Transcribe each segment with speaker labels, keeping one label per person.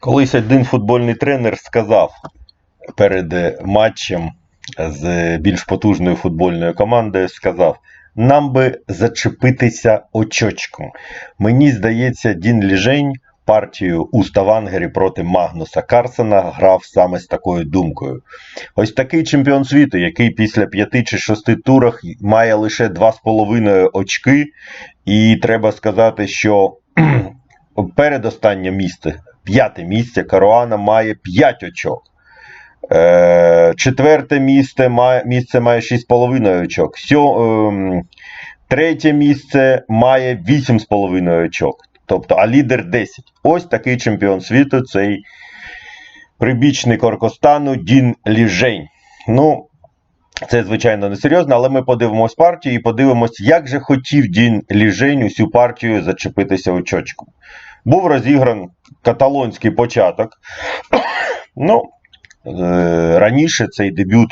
Speaker 1: Колись один футбольний тренер сказав перед е, матчем з більш потужною футбольною командою, сказав. Нам би зачепитися очочком. Мені здається, Дін Ліжень партію у Ставангері проти Магнуса Карсена грав саме з такою думкою. Ось такий чемпіон світу, який після п'яти чи шести турах має лише 2,5 очки, і треба сказати, що передостаннє місце, п'яте місце, Каруана має 5 очок. Е, четверте місце має, місце має 6,5 очок. Ем, третє місце має 8,5 очок. Тобто, а лідер 10. Ось такий чемпіон світу, цей прибічний Коркостану Дін Ліжень. Ну, це, звичайно, не серйозно, але ми подивимось партію і подивимось, як же хотів Дін Ліжень усю партію зачепитися очочком. Був розігран каталонський початок. ну, е, раніше цей дебют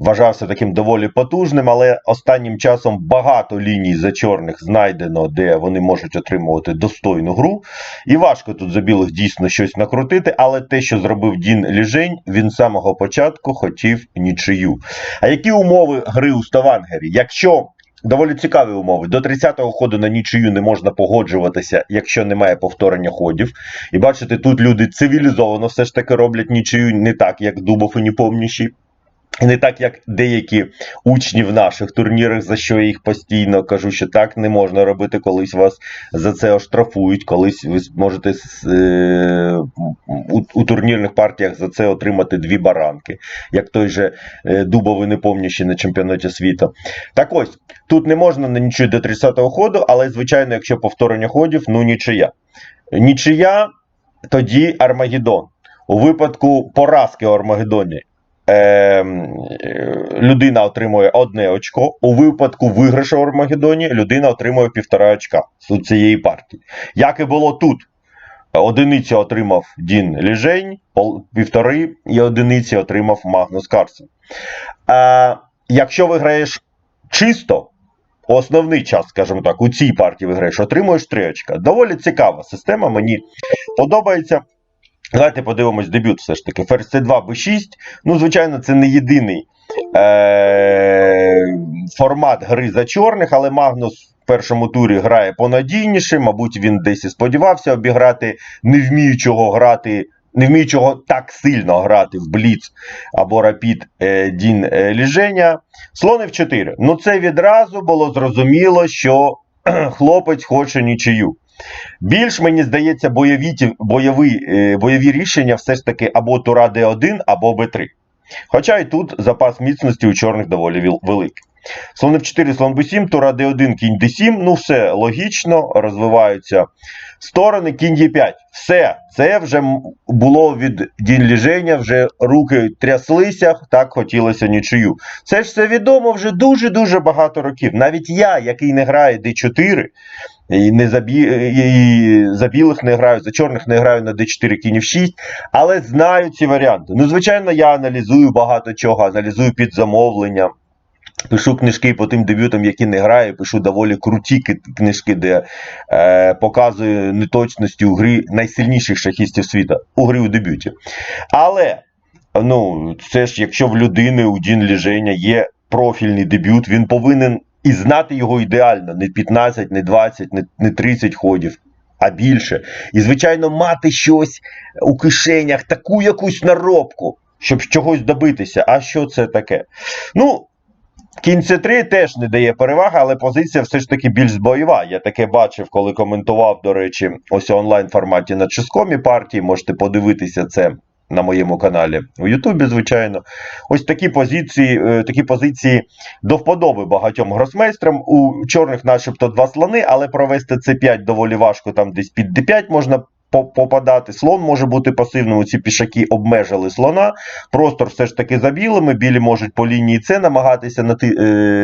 Speaker 1: вважався таким доволі потужним, але останнім часом багато ліній за чорних знайдено, де вони можуть отримувати достойну гру. І важко тут за білих дійсно щось накрутити, але те, що зробив Дін Ліжень, він з самого початку хотів нічию. А які умови гри у Ставангері? Якщо Доволі цікаві умови. До 30-го ходу на нічию не можна погоджуватися, якщо немає повторення ходів. І бачите, тут люди цивілізовано все ж таки роблять нічию не так, як Дубов і Непомнящий. Не так, як деякі учні в наших турнірах, за що я їх постійно кажу, що так не можна робити, колись вас за це оштрафують, колись ви можете е, у, у турнірних партіях за це отримати дві баранки, як той же е, Дубов і Непомнящий на чемпіонаті світу. Так ось, тут не можна на нічию до 30-го ходу, але, звичайно, якщо повторення ходів, ну нічия. Нічия, тоді Армагеддон. У випадку поразки у Армагеддоні е, людина отримує одне очко. У випадку виграшу в Армагеддоні людина отримує півтора очка з цієї партії. Як і було тут. Одиницю отримав Дін Ліжень, півтори і одиниці отримав Магнус Карсен. Е, якщо виграєш чисто, основний час, скажімо так, у цій партії виграєш, отримуєш 3 очка. Доволі цікава система, мені подобається. Давайте подивимось дебют все ж таки. Ферзь c 2 b6. Ну, звичайно, це не єдиний е- формат гри за чорних, але Магнус в першому турі грає понадійніше. Мабуть, він десь і сподівався обіграти не вміючого грати. Не вміючого так сильно грати в Бліц або Рапід е, Дін е, Ліженя. Слон F4. Ну, це відразу було зрозуміло, що хлопець хоче нічию. Більш, мені здається, бойові, бойові, е, бойові рішення все ж таки або Тура Д1, або Б3. Хоча і тут запас міцності у чорних доволі великий. Слон F4, слон B7, Тура Д1, кінь D7. Ну, все логічно, розвиваються сторони, кінь Е5. Все, це вже було від Дін Ліженя, вже руки тряслися, так хотілося нічию. Це ж все відомо вже дуже-дуже багато років. Навіть я, який не грає D4, і не за, бі... і за білих не граю, за чорних не граю на D4 кінь 6, але знаю ці варіанти. Ну, звичайно, я аналізую багато чого, аналізую під замовлення. Пишу книжки по тим дебютам, які не граю, пишу доволі круті книжки, де е, показую неточності у грі найсильніших шахістів світу у грі у дебюті. Але ну, це ж якщо в людини у Дін Ліженя є профільний дебют, він повинен і знати його ідеально, не 15, не 20, не, не 30 ходів, а більше. І, звичайно, мати щось у кишенях, таку якусь наробку, щоб чогось добитися. А що це таке? Ну, кінь С3 теж не дає переваги, але позиція все ж таки більш бойова. Я таке бачив, коли коментував, до речі, ось онлайн форматі на Ческомі партії. Можете подивитися це на моєму каналі у Ютубі, звичайно. Ось такі позиції, е, такі позиції до вподоби багатьом гросмейстрам. У чорних, начебто, два слони, але провести С5 доволі важко, там десь під D5 можна. По- Попадати слон може бути пасивним. Ці пішаки обмежили слона. Простор все ж таки за білими. Білі можуть по лінії С намагатися е,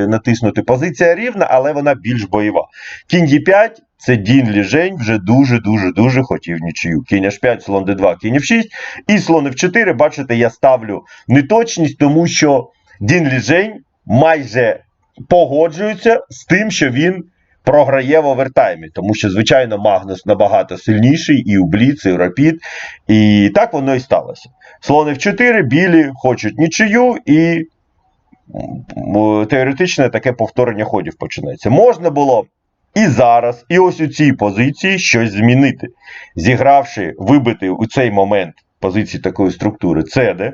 Speaker 1: натиснути. Позиція рівна, але вона більш бойова. Кінь Е5 це Дін Ліжень вже дуже-дуже дуже хотів нічию. Кінь H5, слон D2, кінь F6 і слон F4. Бачите, я ставлю неточність, тому що Дін Ліжень майже погоджується з тим, що він програє в овертаймі, тому що, звичайно, Магнус набагато сильніший і у Бліц, і у Рапід. І так воно і сталося. Слони в 4, білі хочуть нічию, і м, теоретично таке повторення ходів починається. Можна було і зараз, і ось у цій позиції щось змінити, зігравши, вибити у цей момент позиції такої структури цеде.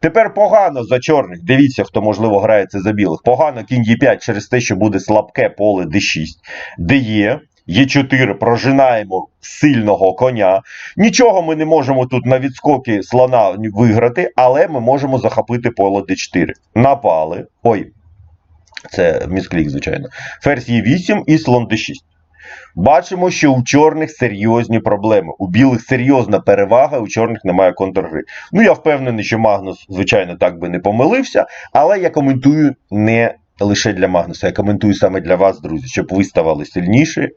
Speaker 1: Тепер погано за чорних. Дивіться, хто можливо грається за білих. Погано кінь Е5 через те, що буде слабке поле Д6, де є. Е4 прожинаємо сильного коня. Нічого ми не можемо тут на відскоки слона виграти, але ми можемо захопити поле Д4. Напали. Ой, це місклік, звичайно. Ферзь Е8 і слон Д6. Бачимо, що у чорних серйозні проблеми. У білих серйозна перевага, у чорних немає контргри. Ну, я впевнений, що Магнус, звичайно, так би не помилився, але я коментую не лише для Магнуса, я коментую саме для вас, друзі, щоб ви ставали сильніші.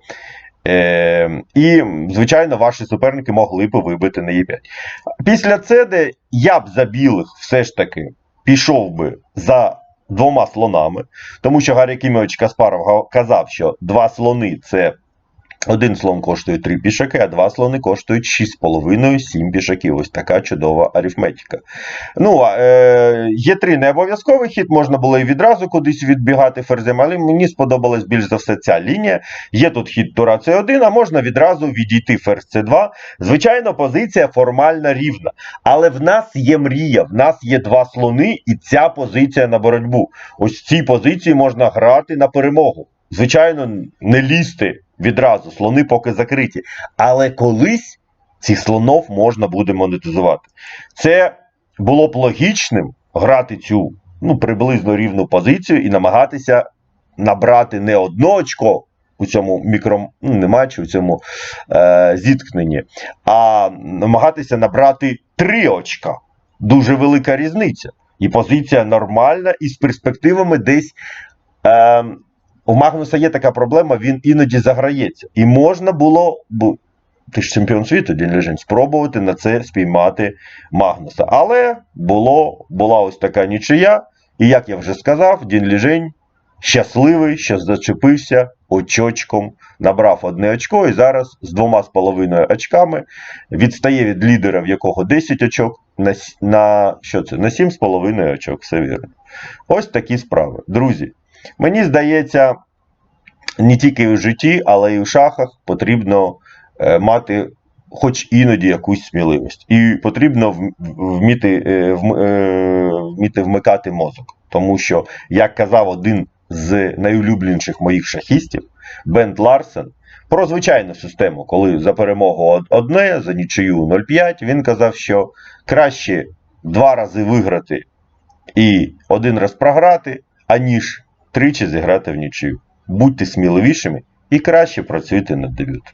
Speaker 1: Е, і, звичайно, ваші суперники могли б вибити на Е5. Після цеди я б за білих все ж таки пішов би за двома слонами, тому що Гаррі Кімович Каспаров казав, що два слони це один слон коштує 3 пішаки, а два слони коштують 6,5-7 пішаків. Ось така чудова арифметика. Ну, е, є три не обов'язковий хід, можна було і відразу кудись відбігати ферзем, але мені сподобалась більш за все ця лінія. Є тут хід Тура С1, а можна відразу відійти ферзь С2. Звичайно, позиція формально рівна. Але в нас є мрія, в нас є два слони, і ця позиція на боротьбу. Ось в цій позиції можна грати на перемогу. Звичайно, не лізти відразу, слони поки закриті. Але колись цих слонов можна буде монетизувати. Це було б логічним грати цю ну, приблизно рівну позицію і намагатися набрати не одно очко у цьому мікро, ну, не матчі, у цьому е, зіткненні, а намагатися набрати три очка. Дуже велика різниця. І позиція нормальна, і з перспективами десь. Е, у Магнуса є така проблема, він іноді заграється. І можна було б, ти ж чемпіон світу, Дін Лежень, спробувати на це спіймати Магнуса. Але було, була ось така нічия. І як я вже сказав, Дін Лежень щасливий, що зачепився очочком, набрав одне очко і зараз з двома з половиною очками відстає від лідера, в якого 10 очок, на, на, що це? на 7,5 очок, все вірно. Ось такі справи. Друзі, мені здається, не тільки у житті, але й у шахах потрібно е, мати хоч іноді якусь сміливість. І потрібно вміти, е, е, вміти вмикати мозок. Тому що, як казав один з найулюбленіших моїх шахістів, Бент Ларсен, про звичайну систему, коли за перемогу одне, за нічию 0,5, він казав, що краще два рази виграти і один раз програти, аніж тричі зіграти в нічию. Будьте сміливішими і краще працюйте над дебютом.